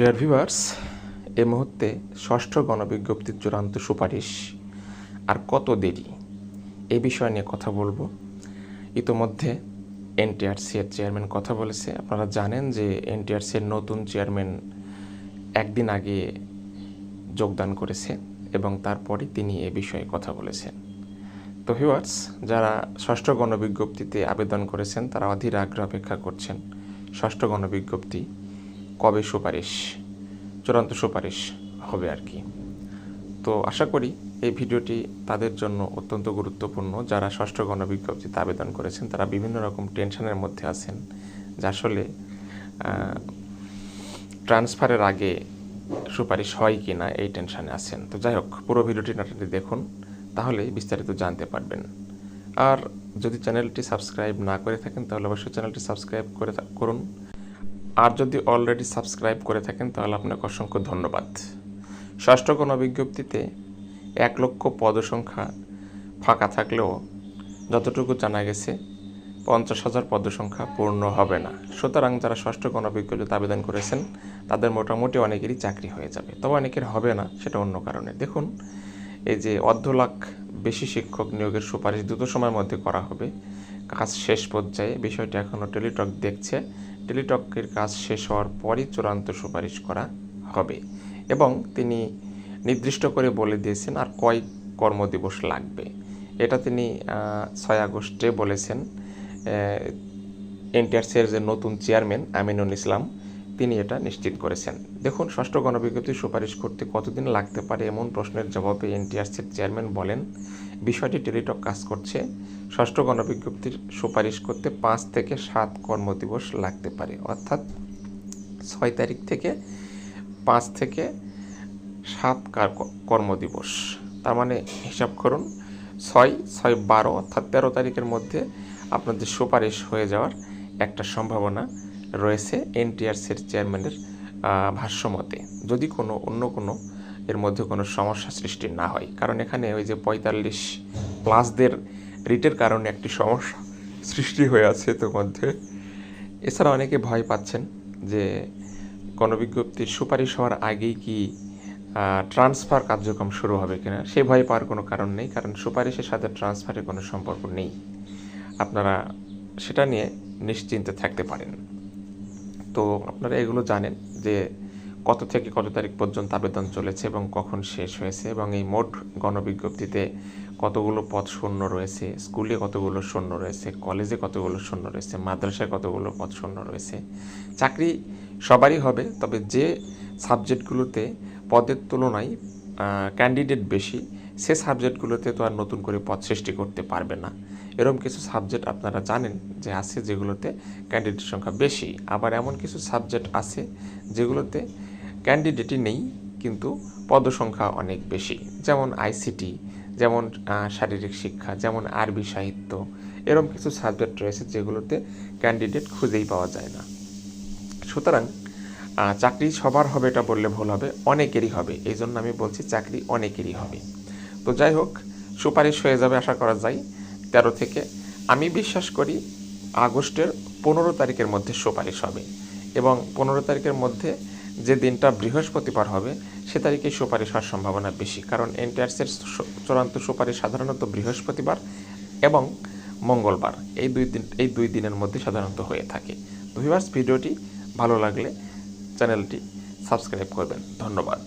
Deer viewers এই মুহূর্তে ষষ্ঠ গণবিজ্ঞপ্তির চূড়ান্ত সুপারিশ আর কত দেরি? এ বিষয় নিয়ে কথা বলব। ইতোমধ্যে এনটিআরসি এর চেয়ারম্যান কথা বলেছে। আপনারা জানেন যে এনটিআরসি এর নতুন চেয়ারম্যান একদিন আগে যোগদান করেছে এবং তারপরে তিনি এ বিষয়ে কথা বলেছেন। তো ভিউয়ার্স যারা ষষ্ঠ গণবিজ্ঞপ্তিতে আবেদন করেছেন, তারা অধীর আগ্রহ অপেক্ষা করছেন ষষ্ঠ গণবিজ্ঞপ্তি কবে সুপারিশ? চূড়ান্ত সুপারিশ হবে আর কি। তো আশা করি এই ভিডিওটি তাদের জন্য অত্যন্ত গুরুত্বপূর্ণ। যারা ষষ্ঠ গণবিজ্ঞপ্তিতে আবেদন করেছেন, তারা বিভিন্ন রকম টেনশনের মধ্যে আছেন, যা আসলে ট্রান্সফারের আগে সুপারিশ হয় কি না এই টেনশানে আছেন। তো যাই হোক, পুরো ভিডিওটি নাটকটি দেখুন তাহলে বিস্তারিত জানতে পারবেন। আর যদি চ্যানেলটি সাবস্ক্রাইব না করে থাকেন, তাহলে অবশ্যই চ্যানেলটি সাবস্ক্রাইব করে করুন। আর যদি অলরেডি সাবস্ক্রাইব করে থাকেন, তাহলে আপনাকে অসংখ্য ধন্যবাদ। ষষ্ঠ গণবিজ্ঞপ্তিতে এক লক্ষ পদসংখ্যা ফাঁকা থাকলেও যতটুকু জানা গেছে, পঞ্চাশ হাজার পদসংখ্যা পূর্ণ হবে না। সুতরাং যারা ষষ্ঠ গণবিজ্ঞপ্তিতে আবেদন করেছেন, তাদের মোটামুটি অনেকেরই চাকরি হয়ে যাবে। তবে অনেকের হবে না, সেটা অন্য কারণে। দেখুন, এই যে অর্ধ লাখ বেশি শিক্ষক নিয়োগের সুপারিশ দ্রুত সময়ের মধ্যে করা হবে। কাজ শেষ পর্যায়ে বিষয়টি এখনও টেলিটক দেখছে। টেলিটকের কাজ শেষ হওয়ার পরই চূড়ান্ত সুপারিশ করা হবে এবং তিনি নির্দিষ্ট করে বলে দিয়েছেন আর কয় কর্মদিবস লাগবে। এটা তিনি ছয় আগস্টে বলেছেন। এনটিআরসির যে নতুন চেয়ারম্যান আমিনুল ইসলাম, তিনি এটা নিশ্চিত করেছেন। দেখুন, ষষ্ঠ গণবিজ্ঞপ্তি সুপারিশ করতে কতদিন লাগতে পারে এমন প্রশ্নের জবাবে এনটিআরসির চেয়ারম্যান বলেন বিষয়টি টেলিটক কাজ করছে। ষষ্ঠ গণবিজ্ঞপ্তির সুপারিশ করতে পাঁচ থেকে সাত কর্মদিবস লাগতে পারে। অর্থাৎ ছয় তারিখ থেকে পাঁচ থেকে সাত কার- কর্মদিবস। তার মানে হিসাব করুন, ছয় ছয় বারো, অর্থাৎ তেরো তারিখের মধ্যে আপনাদের সুপারিশ হয়ে যাওয়ার একটা সম্ভাবনা রয়েছে এনটিআরসির চেয়ারম্যানের ভাষ্যমতে। যদি কোনো, অন্য কোনো এর মধ্যে কোনো সমস্যা সৃষ্টি না হয়। কারণ এখানে ওই যে পঁয়তাল্লিশ প্লাসদের রিটের কারণে একটি সমস্যা সৃষ্টি হয়ে আছে ইতিমধ্যে এছাড়া অনেকে ভয় পাচ্ছেন যে কোনো বিজ্ঞপ্তির সুপারিশ হওয়ার আগেই কি ট্রান্সফার কার্যক্রম শুরু হবে কিনা, সে ভয় পাওয়ার কোনো কারণ নেই, কারণ সুপারিশের সাথে ট্রান্সফারের কোনো সম্পর্ক নেই। আপনারা সেটা নিয়ে নিশ্চিন্তে থাকতে পারেন। তো আপনারা এগুলো জানেন যে কত থেকে কত তারিখ পর্যন্ত আবেদন চলেছে এবং কখন শেষ হয়েছে এবং এই মোট গণবিজ্ঞপ্তিতে কতগুলো পদ শূন্য রয়েছে, স্কুলে কতগুলো শূন্য রয়েছে, কলেজে কতগুলো শূন্য রয়েছে, মাদ্রাসায় কতগুলো পদ শূন্য রয়েছে। চাকরি সবারই হবে, তবে যে সাবজেক্টগুলোতে পদের তুলনায় ক্যান্ডিডেট বেশি সে সাবজেক্টগুলোতে তো আর নতুন করে পদ সৃষ্টি করতে পারবে না। এরকম কিছু সাবজেক্ট আপনারা জানেন যে আছে যেগুলোতে ক্যান্ডিডেট সংখ্যা বেশি। আবার এমন কিছু সাবজেক্ট আছে যেগুলোতে ক্যান্ডিডেটই নেই, কিন্তু পদসংখ্যা অনেক বেশি। যেমন আইসিটি যেমন শারীরিক শিক্ষা, যেমন আরবি সাহিত্য এরকম কিছু সাবজেক্ট রয়েছে যেগুলোতে ক্যান্ডিডেট খুঁজেই পাওয়া যায় না। সুতরাং চাকরি সবার হবে এটা বললে ভুল হবে, অনেকেরই হবে। এই জন্য আমি বলছি চাকরি অনেকেরই হবে। তো যাই হোক, সুপারিশ হয়ে যাবে আশা করা যায়। তেরো থেকে আমি বিশ্বাস করি আগস্টের পনেরো তারিখের মধ্যে সুপারিশ হবে এবং পনেরো তারিখের মধ্যে যে দিনটা বৃহস্পতিবার হবে, সে তারিখে সুপারিশ হওয়ার সম্ভাবনা বেশি। কারণ এনটিআরসির চূড়ান্ত সুপারিশ সাধারণত বৃহস্পতিবার এবং মঙ্গলবার। এই দুই দিন, এই দুই দিনের মধ্যে সাধারণত হয়ে থাকে। তো ভিউয়ার্স, ভিডিওটি ভালো লাগলে চ্যানেলটি সাবস্ক্রাইব করবেন। ধন্যবাদ।